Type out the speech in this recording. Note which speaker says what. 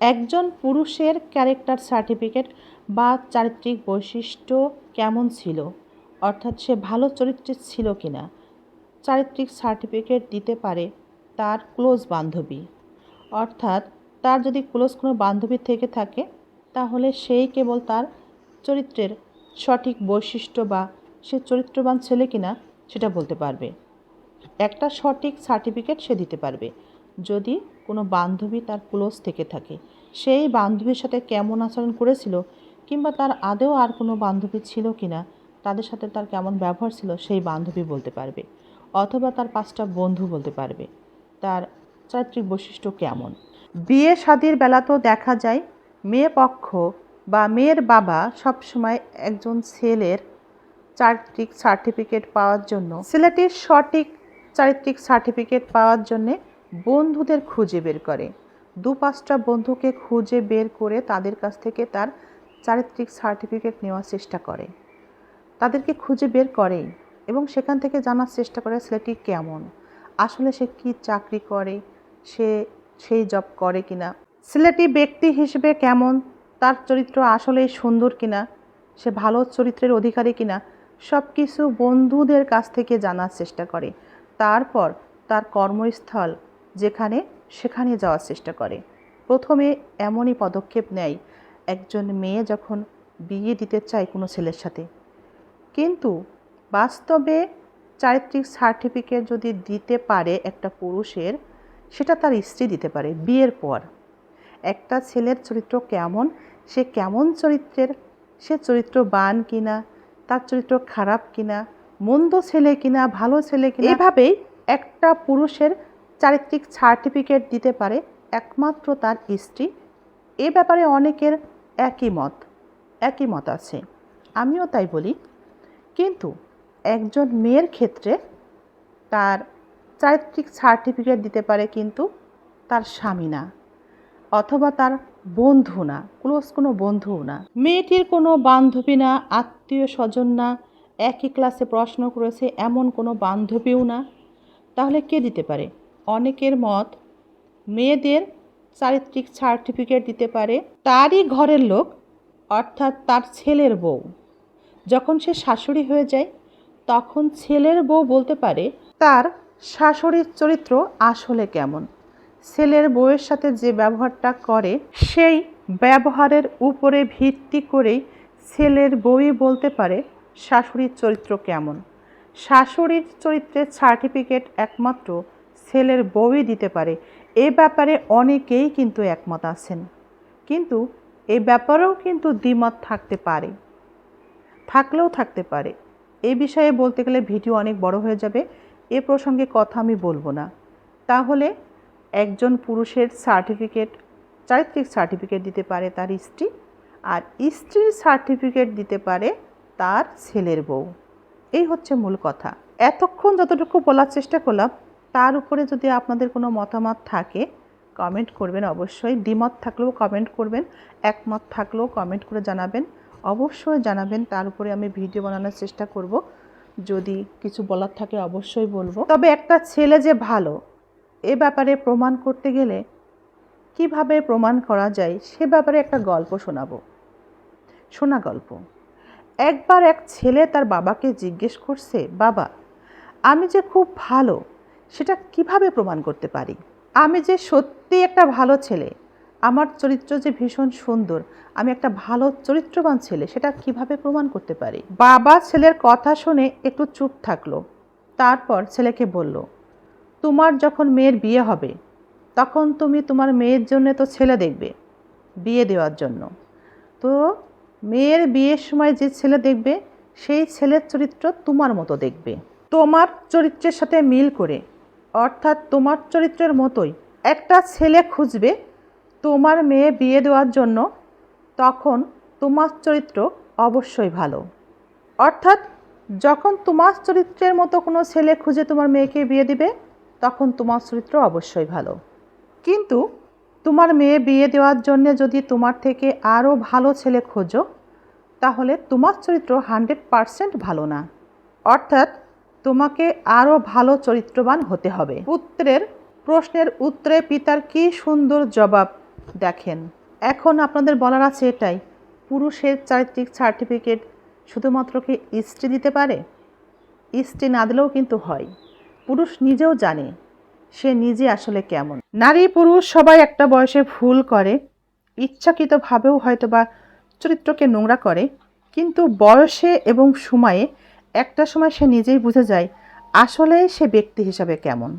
Speaker 1: একজন পুরুষের character certificate বা চারিত্রিক বৈশিষ্ট্য কেমন ছিল? অর্থাৎ সে ভালো চরিত্রের ছিল কি না চারিত্রিক সার্টিফিকেট দিতে পারে তার ক্লোজ বান্ধবী। অর্থাৎ তার যদি ক্লোজ কোনো বান্ধবী থেকে থাকে, তাহলে সেই কেবল তার চরিত্রের সঠিক বৈশিষ্ট্য বা সে চরিত্রবান ছেলে কিনা সেটা বলতে পারবে। একটা সঠিক সার্টিফিকেট সে দিতে পারবে। যদি কোনো বান্ধবী তার ক্লোজ থেকে থাকে। সেই বান্ধবীর সাথে কেমন আচরণ করেছিল কিংবা তার আদেও আর কোনো বান্ধবী ছিল কিনা, তাদের সাথে তার কেমন ব্যবহার ছিল সেই বান্ধবী বলতে পারবে, অথবা তার পাঁচটা বন্ধু বলতে পারবে। তার চারিত্রিক বৈশিষ্ট্য কেমন? বিয়ে শাদির বেলাতেও দেখা যায়, মেয়ে পক্ষ বা মেয়ের বাবা সবসময় একজন ছেলের চারিত্রিক সার্টিফিকেট পাওয়ার জন্য, ছেলেটির সঠিক চারিত্রিক সার্টিফিকেট পাওয়ার জন্যে বন্ধুদের খুঁজে বের করে। দু পাঁচটা বন্ধুকে খুঁজে বের করে তাদের কাছ থেকে তার চারিত্রিক সার্টিফিকেট নেওয়ার চেষ্টা করে। তাদেরকে খুঁজে বের করে এবং সেখান থেকে জানার চেষ্টা করে ছেলেটি কেমন? আসলে সে কি চাকরি করে? সে, সেই জব করে কিনা? ছেলেটি ব্যক্তি হিসেবে কেমন? তার চরিত্র আসলেই সুন্দর কিনা? সে ভালো চরিত্রের অধিকারী কিনা? সব কিছু বন্ধুদের কাছ থেকে জানার চেষ্টা করে। তারপর তার কর্মস্থল যেখানে সেখানে যাওয়ার চেষ্টা করে। প্রথমে এমনই পদক্ষেপ নেয় একজন মেয়ে যখন বিয়ে দিতে চায় কোনো ছেলের সাথে। কিন্তু বাস্তবে চারিত্রিক সার্টিফিকেট যদি দিতে পারে একটা পুরুষের, সেটা তার স্ত্রী দিতে পারে বিয়ের পর। একটা ছেলের চরিত্র কেমন? সে কেমন চরিত্রের? সে চরিত্রবান কিনা? তার চরিত্র খারাপ কিনা? মন্দ ছেলে কিনা? ভালো ছেলে কিনা? এভাবেই একটা পুরুষের চারিত্রিক সার্টিফিকেট দিতে পারে একমাত্র তার স্ত্রী। এ ব্যাপারে অনেকের একই মত একই মত আছে। আমিও তাই বলি। কিন্তু একজন মেয়ের ক্ষেত্রে তার চারিত্রিক সার্টিফিকেট দিতে পারে কিন্তু তার স্বামী না, অথবা তার বন্ধু না, ক্লোজ কোনো বন্ধুও না। মেয়েটির কোনো বান্ধবী না, আত্মীয় স্বজন না, একই ক্লাসে প্রশ্ন করেছে এমন কোনো বান্ধবীও না। তাহলে কে দিতে পারে? অনেকের মত মেয়েদের চারিত্রিক সার্টিফিকেট দিতে পারে তারই ঘরের লোক, অর্থাৎ তার ছেলের বউ। যখন সে শাশুড়ি হয়ে যায়, তখন ছেলের বউ বলতে পারে তার শাশুড়ির চরিত্র আসলে কেমন। ছেলের বউয়ের সাথে যে ব্যবহারটা করে, সেই ব্যবহারের উপরে ভিত্তি করেই ছেলের বউই বলতে পারে শাশুড়ির চরিত্র কেমন। শাশুড়ির চরিত্রের সার্টিফিকেট একমাত্র ছেলের বউই দিতে পারে। এ ব্যাপারে অনেকেই কিন্তু একমত আছেন। কিন্তু এ ব্যাপারেও কিন্তু দ্বিমত থাকতে পারে। থাকলেও থাকতে পারে। এ বিষয়ে বলতে গেলে ভিডিও অনেক বড় হয়ে যাবে। এ প্রসঙ্গে কথা আমি বলব না। তাহলে একজন পুরুষের সার্টিফিকেট, চারিত্রিক সার্টিফিকেট দিতে পারে তার স্ত্রী আর স্ত্রীর সার্টিফিকেট দিতে পারে তার ছেলের বউ। এই হচ্ছে মূল কথা। এতক্ষণ যতটুকু বলার চেষ্টা করলাম তার উপরে যদি আপনাদের কোনো মতামত থাকে কমেন্ট করবেন অবশ্যই। দ্বিমত থাকলেও কমেন্ট করবেন, একমত থাকলেও কমেন্ট করে জানাবেন। অবশ্যই জানাবেন, তার উপরে আমি ভিডিও বানানোর চেষ্টা করব। যদি কিছু বলার থাকে অবশ্যই বলব। তবে একটা ছেলে যে ভালো, এ ব্যাপারে প্রমাণ করতে গেলে কীভাবে প্রমাণ করা যায়, সে ব্যাপারে একটা গল্প শোনাবো। শোনা গল্প। একবার এক ছেলে তার বাবাকে জিজ্ঞেস করছে, বাবা, আমি যে খুব ভালো সেটা কীভাবে প্রমাণ করতে পারি? আমি যে সত্যি একটা ভালো ছেলে, আমার চরিত্র যে ভীষণ সুন্দর, আমি একটা ভালো চরিত্রবান ছেলে, সেটা কীভাবে প্রমাণ করতে পারি? বাবা ছেলের কথা শুনে একটু চুপ থাকল। তারপর ছেলেকে বলল, তোমার যখন মেয়ের বিয়ে হবে, তখন তুমি তোমার মেয়ের জন্য তো ছেলে দেখবে, বিয়ে দেওয়ার জন্য। তো মেয়ের বিয়ের সময় যে ছেলে দেখবে, সেই ছেলের চরিত্র তোমার মতো দেখবে। তোমার চরিত্রের সাথে মিল করে অর্থাৎ তোমার চরিত্রের মতোই। একটা ছেলে খুঁজবে তোমার মেয়ে বিয়ে দেওয়ার জন্য, তখন তোমার চরিত্র অবশ্যই ভালো। অর্থাৎ যখন তোমার চরিত্রের মতো কোনো ছেলে খুঁজে তোমার মেয়েকে বিয়ে দিবে, তখন তোমার চরিত্র অবশ্যই ভালো। কিন্তু তোমার মেয়ে বিয়ে দেওয়ার জন্য যদি তোমার থেকে আরও ভালো ছেলে খোঁজো, তাহলে তোমার চরিত্র হান্ড্রেড পারসেন্ট ভালো না। অর্থাৎ তোমাকে আরও ভালো চরিত্রবান হতে হবে। পুত্রের প্রশ্নের উত্তরে পিতার কি সুন্দর জবাব দেখেন। এখন আপনাদের বলার আছে এটাই, পুরুষের চারিত্রিক সার্টিফিকেট শুধুমাত্র কি স্ত্রী দিতে পারে? স্ত্রী না দিলেও কিন্তু হয়। পুরুষ নিজেও জানে সে নিজে আসলে কেমন। নারী পুরুষ সবাই একটা বয়সে ভুল করে, ইচ্ছাকৃতভাবেও হয়তো বা চরিত্রকে নোংরা করে, কিন্তু বয়সে এবং সময়ে একটা সময় সে নিজেই বুঝে যায় আসলে সে ব্যক্তি হিসাবে কেমন।